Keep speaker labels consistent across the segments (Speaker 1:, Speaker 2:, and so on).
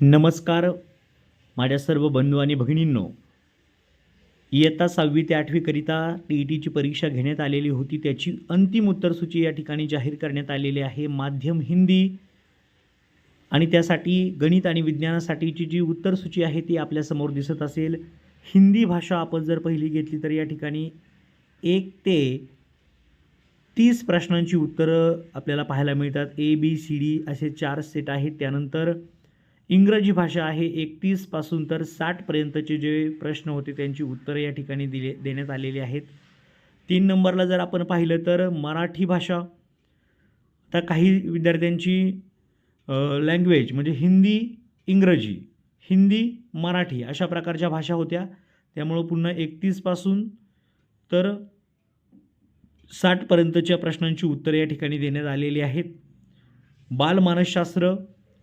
Speaker 1: नमस्कार माझ्या सर्व बंधू आणि भगिनींनो. इयत्ता सहावी ते आठवीकरिता टी ई टीची परीक्षा घेण्यात आलेली होती. त्याची अंतिम उत्तरसूची या ठिकाणी जाहीर करण्यात आलेली आहे. माध्यम हिंदी आणि त्यासाठी गणित आणि विज्ञानासाठीची जी उत्तरसूची आहे ती आपल्यासमोर दिसत असेल. हिंदी भाषा आपण जर पहिली घेतली तर या ठिकाणी एक ते तीस प्रश्नांची उत्तरं आपल्याला पाहायला मिळतात. ए बी सी डी असे चार सेट आहेत. त्यानंतर इंग्रजी भाषा आहे एकतीसपासून तर साठपर्यंतचे जे प्रश्न होते त्यांची उत्तरं या ठिकाणी दिले देण्यात आलेली आहेत. तीन नंबरला जर आपण पाहिलं तर मराठी भाषा. आता काही विद्यार्थ्यांची लँग्वेज म्हणजे हिंदी इंग्रजी हिंदी मराठी अशा प्रकारच्या भाषा होत्या. त्यामुळं पुन्हा एकतीसपासून तर साठपर्यंतच्या प्रश्नांची उत्तरे या ठिकाणी देण्यात आलेली आहेत. बालमानसशास्त्र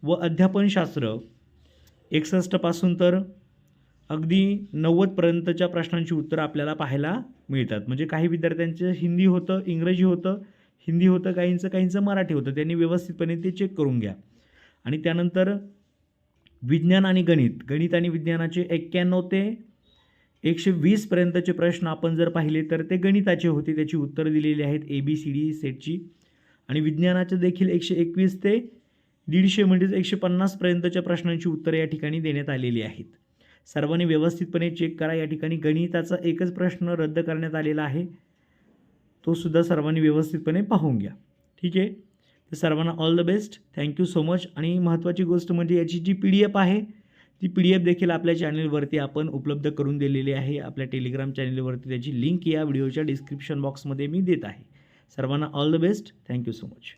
Speaker 1: व अध्यापनशास्त्र एकसष्टपासून तर अगदी नव्वदपर्यंतच्या प्रश्नांची उत्तरं आपल्याला पाहायला मिळतात. म्हणजे काही विद्यार्थ्यांचं हिंदी होतं इंग्रजी होतं हिंदी होतं काहींचं काहींचं मराठी होतं. त्यांनी व्यवस्थितपणे ते चेक करून घ्या. आणि त्यानंतर विज्ञान आणि गणित. गणित आणि विज्ञानाचे एक्क्याण्णव ते एकशे वीसपर्यंतचे प्रश्न आपण जर पाहिले तर ते गणिताचे होते. त्याची उत्तरं दिलेली आहेत ए बी सी डी सेटची आणि विज्ञानाचे देखील एकशे एकवीस ते दीडशे म्हणजेच एकशे पन्नासपर्यंतच्या प्रश्नांची उत्तरं या ठिकाणी देण्यात आलेली आहेत. सर्वांनी व्यवस्थितपणे चेक करा. या ठिकाणी गणिताचा एकच प्रश्न रद्द करण्यात आलेला आहे. तो सुद्धा सर्वांनी व्यवस्थितपणे पाहून घ्या. ठीक आहे? तर सर्वांना all the best thank you so much आणि महत्त्वाची गोष्ट म्हणजे याची जी पी डी एफ आहे ती पी डी एफ देखील आपल्या चॅनलवरती आपण उपलब्ध करून दिलेली आहे. आपल्या टेलिग्राम चॅनलवरती त्याची लिंक या व्हिडिओच्या डिस्क्रिप्शन बॉक्समध्ये मी देत आहे. सर्वांना all the best thank you so much